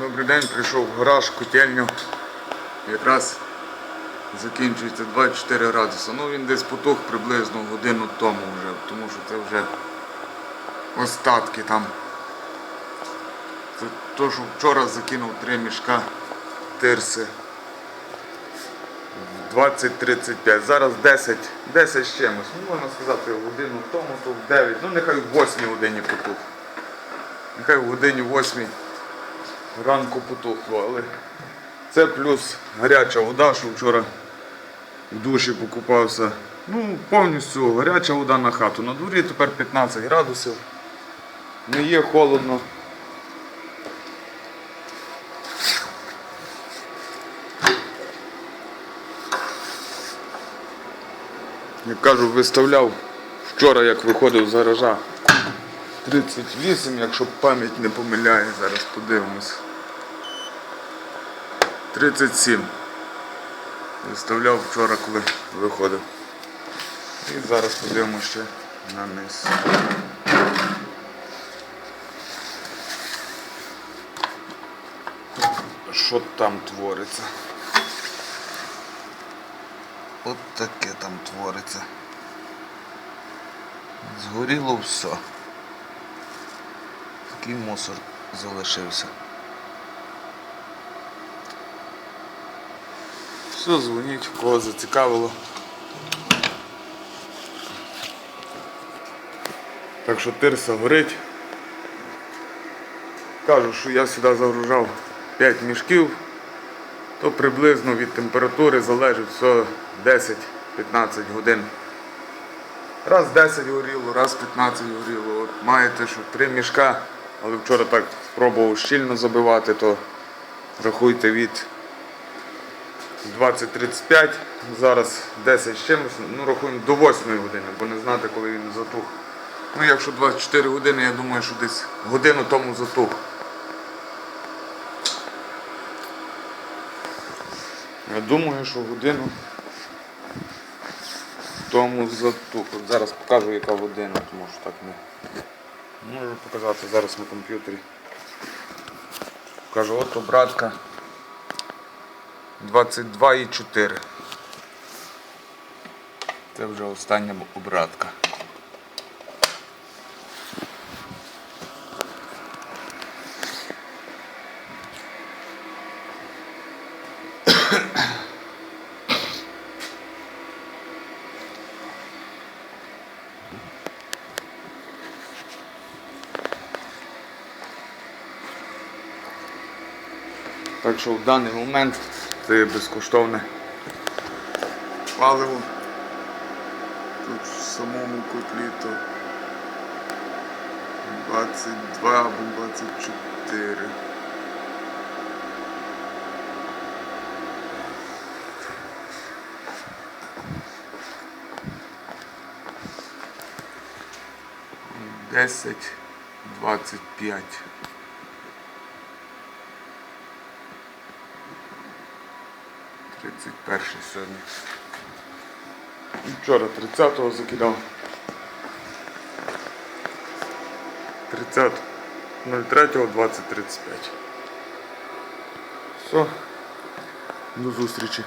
Добрий день, прийшов в гараж, котельню. Якраз закінчується 24 градуси. Ну він десь потух приблизно годину тому вже, тому що це вже остатки там. Це то, що вчора закинув три мішка тирси. 20-35. Зараз 10, 10 з чимось. Ну, можна сказати, годину тому, то в 9. Ну нехай в 8 годині потух. Нехай в годині 8 ранку потухло, але це плюс гаряча вода, що вчора в душі покупався. Ну, повністю гаряча вода на хату. На дворі тепер 15 градусів. Не є холодно. Як кажу, виставляв вчора, як виходив з гаража. 38, якщо пам'ять не помиляє, зараз подивимось. 37. Виставляв вчора, коли виходив. І зараз подивимося ще на низ. Що там твориться? От таке там твориться. Згоріло все. Такий мусор залишився. Все, дзвоніть, кого зацікавило. Так що тирса горить. Кажу, що я сюди загружав 5 мішків, то приблизно від температури залежить все 10-15 годин. Раз 10 горіло, раз 15 горіло. От маєте, що 3 мішка, але вчора так спробував щільно забивати, то рахуйте від 20-35, зараз 10 з чимось, ну рахуємо до 8 години, бо не знати, коли він затух. Ну якщо 24 години, я думаю, що десь годину тому затух. Я думаю, що годину тому затух. От зараз покажу, яка година, тому що так не можу показати зараз на комп'ютері. Покажу, от обратка 22,4. Це вже остання обратка. Так що в даний момент це безкоштовне паливо. Тут в самому котлі то 22 або 24. Десять, двадцять п'ять. Тридцять перший сьогодні. Вчора 30-го закидав. 30 03 2035. Все. До зустрічі.